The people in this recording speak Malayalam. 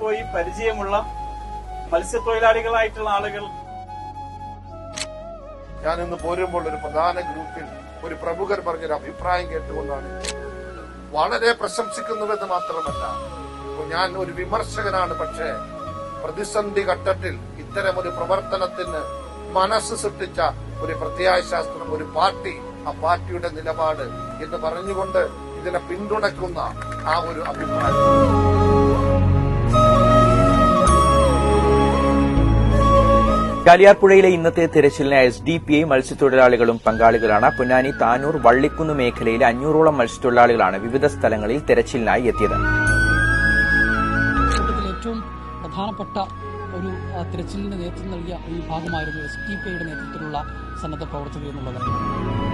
പോയി പരിചയമുള്ള മത്സ്യത്തൊഴിലാളികളായിട്ടുള്ള ആളുകൾ. ഞാൻ ഇന്ന് പോരുമ്പോൾ ഒരു പ്രധാന ഗ്രൂപ്പിൽ ഒരു പ്രമുഖർ പറഞ്ഞൊരു അഭിപ്രായം കേട്ടുകൊണ്ടാണ് വളരെ പ്രശംസിക്കുന്നുവെന്ന് മാത്രമല്ല ഞാൻ ഒരു വിമർശകനാണ് പക്ഷേ പ്രതിസന്ധി ഘട്ടത്തിൽ ഇത്തരം ഒരു പ്രവർത്തനത്തിന് മനസ്സ് സൃഷ്ടിച്ച ഒരു പ്രത്യയശാസ്ത്രം ഒരു പാർട്ടി ആ പാർട്ടിയുടെ നിലപാട് എന്ന് പറഞ്ഞുകൊണ്ട് ഇതിനെ പിന്തുണയ്ക്കുന്ന ആ ഒരു അഭിപ്രായം. ചാലിയാർപ്പുഴയിലെ ഇന്നത്തെ തിരച്ചിലിന് എസ് ഡി പി ഐ മത്സ്യത്തൊഴിലാളികളും പങ്കാളികളാണ്. പൊന്നാനി താനൂർ വള്ളിക്കുന്ന് മേഖലയിലെ അഞ്ഞൂറോളം മത്സ്യത്തൊഴിലാളികളാണ് വിവിധ സ്ഥലങ്ങളിൽ തിരച്ചിലിനായി എത്തിയത്. ഏറ്റവും പ്രധാനപ്പെട്ട ഒരു നേതൃത്വം നൽകിയ ഭാഗമായിരുന്നു എസ് ഡി പി ഐയുടെ നേതൃത്വത്തിലുള്ള സന്നദ്ധ പ്രവർത്തകർ എന്നുള്ളത്.